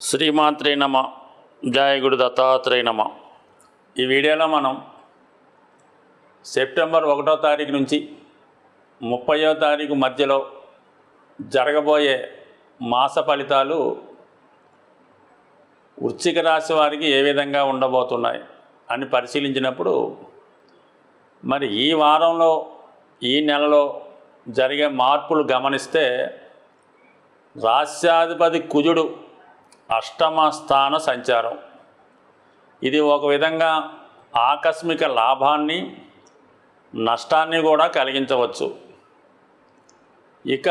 శ్రీమాత్రే నమ జాయగుడు దత్తాత్రేయ నమ. ఈ వీడియోలో మనం సెప్టెంబర్ ఒకటో తారీఖు నుంచి ముప్పయో తారీఖు మధ్యలో జరగబోయే మాస ఫలితాలు వృశ్చిక రాశి వారికి ఏ విధంగా ఉండబోతున్నాయి అని పరిశీలించినప్పుడు మరి ఈ వారంలో ఈ నెలలో జరిగే మార్పులు గమనిస్తే రాశ్యాధిపతి కుజుడు అష్టమ స్థాన సంచారం. ఇది ఒక విధంగా ఆకస్మిక లాభాన్ని నష్టాన్ని కూడా కలిగించవచ్చు. ఇక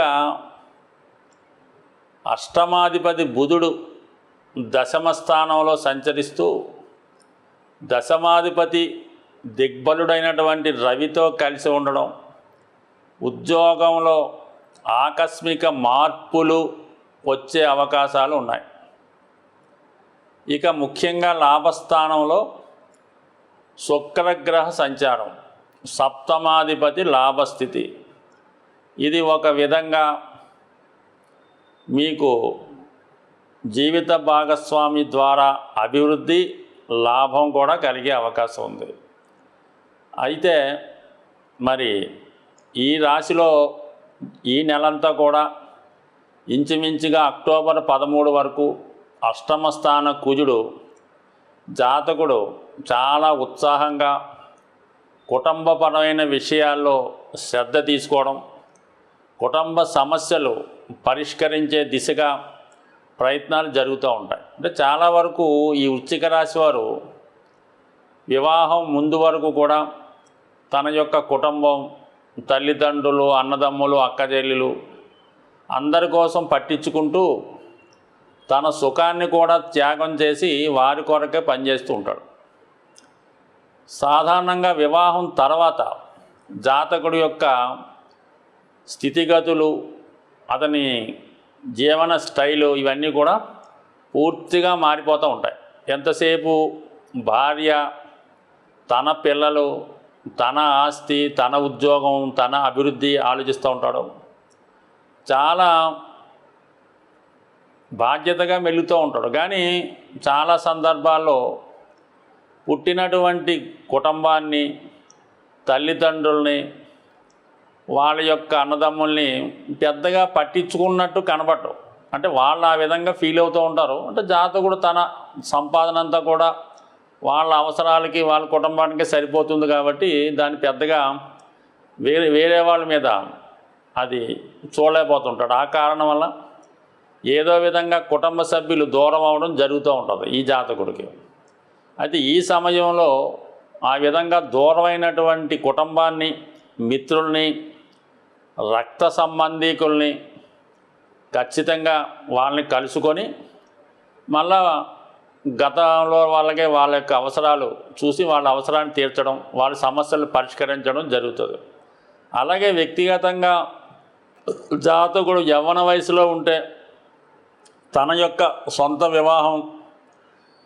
అష్టమాధిపతి బుధుడు దశమ స్థానంలో సంచరిస్తూ దశమాధిపతి దిగ్బలుడైనటువంటి రవితో కలిసి ఉండడం ఉద్యోగంలో ఆకస్మిక మార్పులు వచ్చే అవకాశాలు ఉన్నాయి. ఇక ముఖ్యంగా లాభస్థానంలో శుక్రగ్రహ సంచారం సప్తమాధిపతి లాభస్థితి. ఇది ఒక విధంగా మీకు జీవిత భాగస్వామి ద్వారా అభివృద్ధి లాభం కూడా కలిగే అవకాశం ఉంది. అయితే మరి ఈ రాశిలో ఈ నెలంతా కూడా ఇంచుమించుగా అక్టోబర్ పదమూడు వరకు అష్టమ స్థాన కుజుడు జాతకుడు చాలా ఉత్సాహంగా కుటుంబపరమైన విషయాల్లో శ్రద్ధ తీసుకోవడం కుటుంబ సమస్యలు పరిష్కరించే దిశగా ప్రయత్నాలు జరుగుతూ ఉంటాయి. అంటే చాలా వరకు ఈ వృశ్చిక రాశి వారు వివాహం ముందు వరకు కూడా తన యొక్క కుటుంబం తల్లిదండ్రులు అన్నదమ్ములు అక్కచెల్లెలు అందరి కోసం పట్టించుకుంటూ తన సుఖాన్ని కూడా త్యాగం చేసి వారి కొరకే పనిచేస్తూ ఉంటాడు. సాధారణంగా వివాహం తర్వాత జాతకుడు యొక్క స్థితిగతులు అతని జీవన స్టైలు ఇవన్నీ కూడా పూర్తిగా మారిపోతూ ఉంటాయి. ఎంతసేపు భార్య తన పిల్లలు తన ఆస్తి తన ఉద్యోగం తన అభివృద్ధి ఆలోచిస్తూ ఉంటాడు. చాలా బాధ్యతగా మెలుగుతూ ఉంటాడు. కానీ చాలా సందర్భాల్లో పుట్టినటువంటి కుటుంబాన్ని తల్లిదండ్రుల్ని వాళ్ళ యొక్క అన్నదమ్ముల్ని పెద్దగా పట్టించుకున్నట్టు కనబడటం అంటే వాళ్ళు ఆ విధంగా ఫీల్ అవుతూ ఉంటారు. అంటే జాతకుడు తన సంపాదన అంతా కూడా వాళ్ళ అవసరాలకి వాళ్ళ కుటుంబానికి సరిపోతుంది కాబట్టి దాన్ని పెద్దగా వేరే వేరే వాళ్ళ మీద అది చూడలేకపోతుంటాడు. ఆ కారణం వల్ల ఏదో విధంగా కుటుంబ సభ్యులు దూరం అవడం జరుగుతూ ఉంటుంది ఈ జాతకుడికి. అయితే ఈ సమయంలో ఆ విధంగా దూరమైనటువంటి కుటుంబాన్ని మిత్రుల్ని రక్త సంబంధీకుల్ని ఖచ్చితంగా వాళ్ళని కలుసుకొని మళ్ళా గతంలో వాళ్ళకే వాళ్ళ యొక్క అవసరాలు చూసి వాళ్ళ అవసరాన్ని తీర్చడం వాళ్ళ సమస్యలు పరిష్కరించడం జరుగుతుంది. అలాగే వ్యక్తిగతంగా జాతకుడు యవ్వన వయసులో ఉంటే తన యొక్క సొంత వివాహం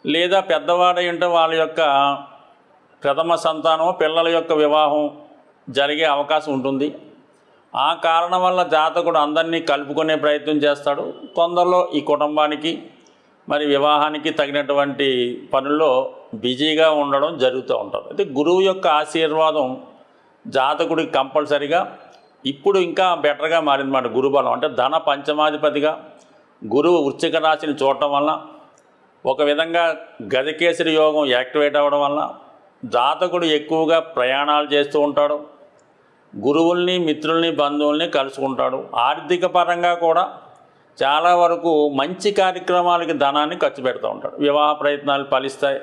లేదా పెద్దవాడై ఉంటే వాళ్ళ యొక్క ప్రథమ సంతానం పిల్లల యొక్క వివాహం జరిగే అవకాశం ఉంటుంది. ఆ కారణం వల్ల జాతకుడు అందరినీ కలుపుకునే ప్రయత్నం చేస్తాడు. తొందరలో ఈ కుటుంబానికి మరి వివాహానికి తగినటువంటి పనుల్లో బిజీగా ఉండడం జరుగుతూ ఉంటుంది. అయితే గురువు యొక్క ఆశీర్వాదం జాతకుడికి కంపల్సరిగా ఇప్పుడు ఇంకా బెటర్గా మారిందన్నమాట గురుబలం. అంటే ధన పంచమాధిపతిగా గురువు వృశ్చిక రాశిని చూడటం వల్ల ఒక విధంగా గజకేసరి యోగం యాక్టివేట్ అవ్వడం వల్ల జాతకుడు ఎక్కువగా ప్రయాణాలు చేస్తూ ఉంటాడు. గురువుల్ని మిత్రుల్ని బంధువుల్ని కలుసుకుంటాడు. ఆర్థిక పరంగా కూడా చాలా వరకు మంచి కార్యక్రమాలకి ధనాన్ని ఖర్చు పెడుతూ ఉంటాడు. వివాహ ప్రయత్నాలు ఫలిస్తాయి.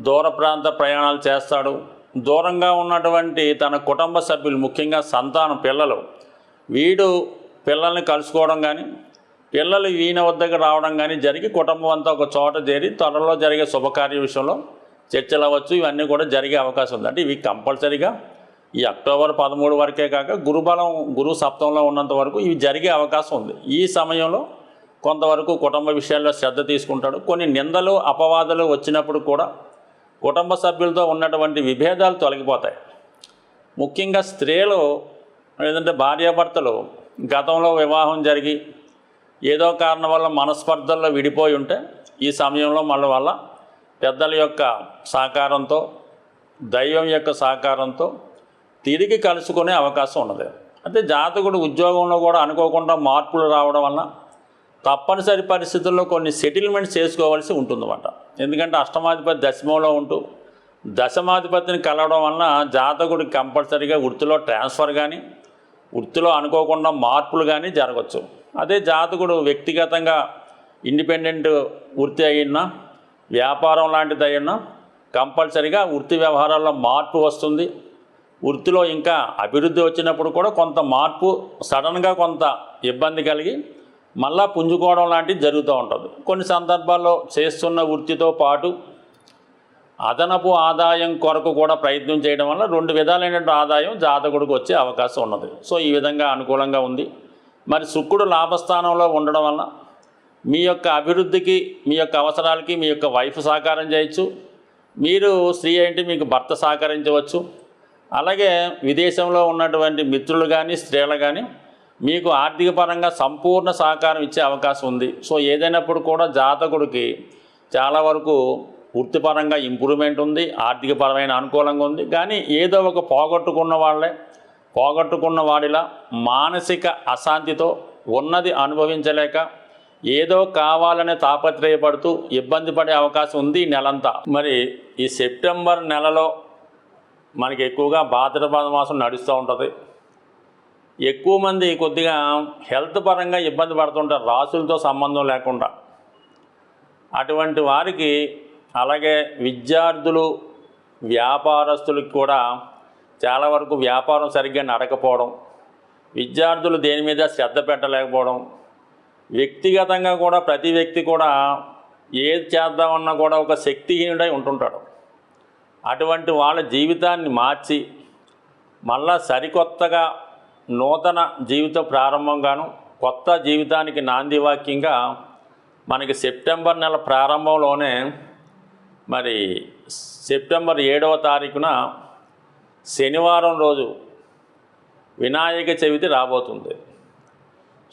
దూర ప్రాంత ప్రయాణాలు చేస్తాడు. దూరంగా ఉన్నటువంటి తన కుటుంబ సభ్యులు ముఖ్యంగా సంతానం పిల్లలు వీడు పిల్లల్ని కలుసుకోవడం కానీ పిల్లలు ఈయన వద్దకు రావడం కానీ జరిగి కుటుంబం అంతా ఒక చోట చేరి త్వరలో జరిగే శుభకార్య విషయంలో చర్చలు అవ్వచ్చు. ఇవన్నీ కూడా జరిగే అవకాశం ఉంది. అంటే ఇవి కంపల్సరీగా ఈ అక్టోబర్ పదమూడు వరకే కాక గురుబలం గురు సప్తంలో ఉన్నంత వరకు ఇవి జరిగే అవకాశం ఉంది. ఈ సమయంలో కొంతవరకు కుటుంబ విషయాల్లో శ్రద్ధ తీసుకుంటాడు. కొన్ని నిందలు అపవాదాలు వచ్చినప్పుడు కూడా కుటుంబ సభ్యులతో ఉన్నటువంటి విభేదాలు తొలగిపోతాయి. ముఖ్యంగా స్త్రీలు లేదంటే భార్యాభర్తలు గతంలో వివాహం జరిగి ఏదో కారణం వల్ల మనస్పర్ధల్లో విడిపోయి ఉంటే ఈ సమయంలో మళ్ళీ వల్ల పెద్దల యొక్క సహకారంతో దైవం యొక్క సహకారంతో తిరిగి కలుసుకునే అవకాశం ఉన్నది. అంటే జాతకుడు ఉద్యోగంలో కూడా అనుకోకుండా మార్పులు రావడం వల్ల తప్పనిసరి పరిస్థితుల్లో కొన్ని సెటిల్మెంట్స్ చేసుకోవాల్సి ఉంటుందన్నమాట. ఎందుకంటే అష్టమాధిపతి దశమంలో ఉంటూ దశమాధిపతిని కలవడం వలన జాతకుడికి కంపల్సరీగా వృత్తిలో ట్రాన్స్ఫర్ కానీ వృత్తిలో అనుకోకుండా మార్పులు కానీ జరగచ్చు. అదే జాతకుడు వ్యక్తిగతంగా ఇండిపెండెంట్ వృత్తి అయినా వ్యాపారం లాంటిది అయినా కంపల్సరిగా వృత్తి వ్యవహారాల్లో మార్పు వస్తుంది. వృత్తిలో ఇంకా అభివృద్ధి వచ్చినప్పుడు కూడా కొంత మార్పు సడన్గా కొంత ఇబ్బంది కలిగి మళ్ళా పుంజుకోవడం లాంటిది జరుగుతూ ఉంటుంది. కొన్ని సందర్భాల్లో చేస్తున్న వృత్తితో పాటు అదనపు ఆదాయం కొరకు కూడా ప్రయత్నం చేయడం వల్ల రెండు విధాలైనటువంటి ఆదాయం జాతకుడికి వచ్చే అవకాశం ఉన్నది. సో ఈ విధంగా అనుకూలంగా ఉంది. మరి శుక్రుడు లాభస్థానంలో ఉండడం వల్ల మీ యొక్క అభివృద్ధికి మీ యొక్క అవసరాలకి మీ యొక్క వైఫ్ సహకారం చేయొచ్చు. మీరు స్త్రీ ఏంటి మీకు భర్త సహకరించవచ్చు. అలాగే విదేశంలో ఉన్నటువంటి మిత్రులు కానీ స్త్రీలు కానీ మీకు ఆర్థిక పరంగా సంపూర్ణ సహకారం ఇచ్చే అవకాశం ఉంది. సో ఏదైనప్పుడు కూడా జాతకుడికి చాలా వరకు వృత్తిపరంగా ఇంప్రూవ్మెంట్ ఉంది ఆర్థికపరమైన అనుకూలంగా ఉంది. కానీ ఏదో ఒక పోగొట్టుకున్న వాళ్ళే పోగొట్టుకున్న వాడిలా మానసిక అశాంతితో ఉన్నది అనుభవించలేక ఏదో కావాలనే తాపత్రయపడుతూ ఇబ్బంది పడే అవకాశం ఉంది ఈ నెలంతా. మరి ఈ సెప్టెంబర్ నెలలో మనకి ఎక్కువగా భాద్రపద మాసం నడుస్తూ ఉంటుంది. ఎక్కువ మంది కొద్దిగా హెల్త్ పరంగా ఇబ్బంది పడుతుంటారు రాసులతో సంబంధం లేకుండా. అటువంటి వారికి అలాగే విద్యార్థులు వ్యాపారస్తులకు కూడా చాలా వరకు వ్యాపారం సరిగ్గా నడకపోవడం విద్యార్థులు దేని మీద శ్రద్ధ పెట్టలేకపోవడం వ్యక్తిగతంగా కూడా ప్రతి వ్యక్తి కూడా ఏది చేద్దామన్నా కూడా ఒక శక్తిహీనుడై ఉంటుంటాడు. అటువంటి వాళ్ళ జీవితాన్ని మార్చి మళ్ళా సరికొత్తగా నూతన జీవిత ప్రారంభంగాను కొత్త జీవితానికి నాంది వాక్యంగా మనకి సెప్టెంబర్ నెల ప్రారంభంలోనే మరి సెప్టెంబర్ ఏడవ తారీఖున శనివారం రోజు వినాయక చవితి రాబోతుంది.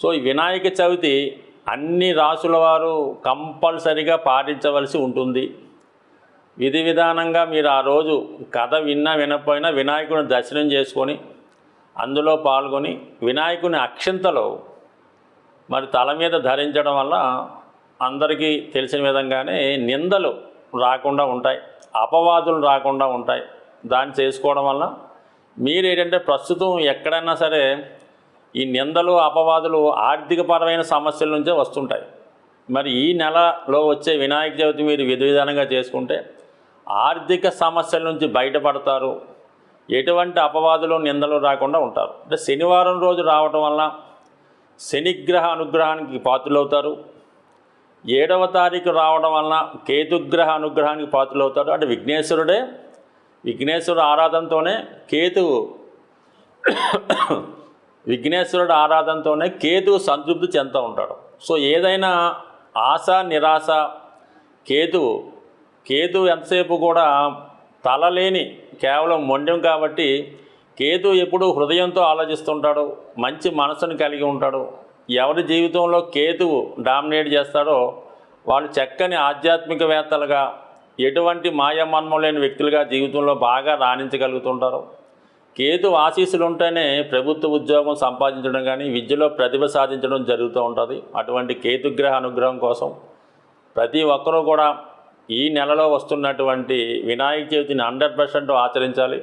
సో ఈ వినాయక చవితి అన్ని రాసుల వారు కంపల్సరిగా పాటించవలసి ఉంటుంది. విధి విధానంగా మీరు ఆ రోజు కథ విన్నా వినపోయినా వినాయకుని దర్శనం చేసుకొని అందులో పాల్గొని వినాయకుని అక్షింతలో మరి తల మీద ధరించడం వల్ల అందరికీ తెలిసిన విధంగానే నిందలు రాకుండా ఉంటాయి అపవాదులు రాకుండా ఉంటాయి. దాన్ని చేసుకోవడం వల్ల మీరు ఏంటంటే ప్రస్తుతం ఎక్కడైనా సరే ఈ నిందలు అపవాదులు ఆర్థికపరమైన సమస్యల నుంచే వస్తుంటాయి. మరి ఈ నెలలో వచ్చే వినాయక చవితి మీరు విధివిధానంగా చేసుకుంటే ఆర్థిక సమస్యల నుంచి బయటపడతారు. ఎటువంటి అపవాదులు నిందలు రాకుండా ఉంటారు. అంటే శనివారం రోజు రావటం వల్ల శనిగ్రహ అనుగ్రహానికి పాత్రులవుతారు. ఏడవ తారీఖు రావడం వలన కేతుగ్రహ అనుగ్రహానికి పాత్రలవుతారు. అంటే విఘ్నేశ్వరుడే విఘ్నేశ్వరుడు ఆరాధనతోనే కేతువు విఘ్నేశ్వరుడు ఆరాధనతోనే కేతువు సంతృప్తి చెందుతూ ఉంటాడు. సో ఏదైనా ఆశ నిరాశ కేతువు కేతు ఎంతసేపు కూడా తలలేని కేవలం మొండెం కాబట్టి కేతు ఎప్పుడూ హృదయంతో ఆలోచిస్తుంటాడు మంచి మనసును కలిగి ఉంటాడు. ఎవరి జీవితంలో కేతువు డామినేట్ చేస్తాడో వాళ్ళు చక్కని ఆధ్యాత్మికవేత్తలుగా ఎటువంటి మాయమన్మం లేని వ్యక్తులుగా జీవితంలో బాగా రాణించగలుగుతుంటారు? కేతు ఆశీస్సులు ఉంటేనే ప్రభుత్వ ఉద్యోగం సంపాదించడం కానీ విద్యలో ప్రతిభ సాధించడం జరుగుతూ ఉంటుంది. అటువంటి కేతుగ్రహ అనుగ్రహం కోసం ప్రతి ఒక్కరూ కూడా ఈ నెలలో వస్తున్నటువంటి వినాయక చవితిని హండ్రెడ్ పర్సెంట్ ఆచరించాలి.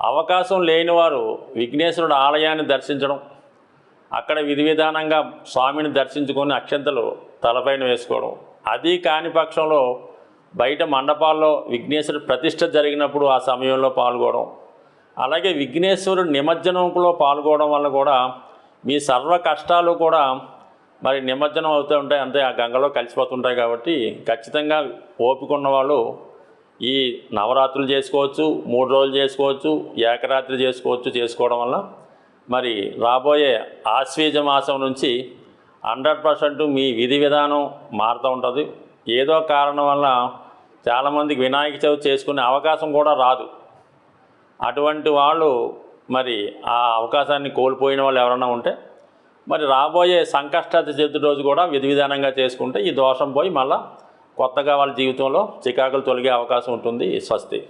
అవకాశం లేని వారు విఘ్నేశ్వరుడు ఆలయాన్ని దర్శించడం అక్కడ విధి విధానంగా స్వామిని దర్శించుకొని అక్షంతలు తలపైన వేసుకోవడం అది కాని పక్షంలో బయట మండపాల్లో విఘ్నేశ్వరుడు ప్రతిష్ట జరిగినప్పుడు ఆ సమయంలో పాల్గొనడం. అలాగే విఘ్నేశ్వరుడు నిమజ్జనంలో పాల్గొనడం వల్ల కూడా మీ సర్వ కష్టాలు కూడా మరి నిమజ్జనం అవుతూ ఉంటాయి అంతే ఆ గంగలో కలిసిపోతుంటాయి కాబట్టి ఖచ్చితంగా ఓపిక వాళ్ళు ఈ నవరాత్రులు చేసుకోవచ్చు మూడు రోజులు చేసుకోవచ్చు ఏకరాత్రి చేసుకోవచ్చు చేసుకోవడం వల్ల మరి రాబోయే ఆశ్వీజ మాసం నుంచి హండ్రెడ్ పర్సెంట్ మీ విధి విధానం మారుతూ ఉంటుంది. ఏదో కారణం వల్ల చాలామందికి వినాయక చవితి చేసుకునే అవకాశం కూడా రాదు. అటువంటి వాళ్ళు మరి ఆ అవకాశాన్ని కోల్పోయిన వాళ్ళు ఎవరైనా ఉంటే మరి రాబోయే సంకష్ట చతుర్థి రోజు కూడా విధి విధానంగా చేసుకుంటే ఈ దోషం పోయి మళ్ళీ కొత్తగా వాళ్ళ జీవితంలో చికాకులు తొలగే అవకాశం ఉంటుంది స్వస్తి.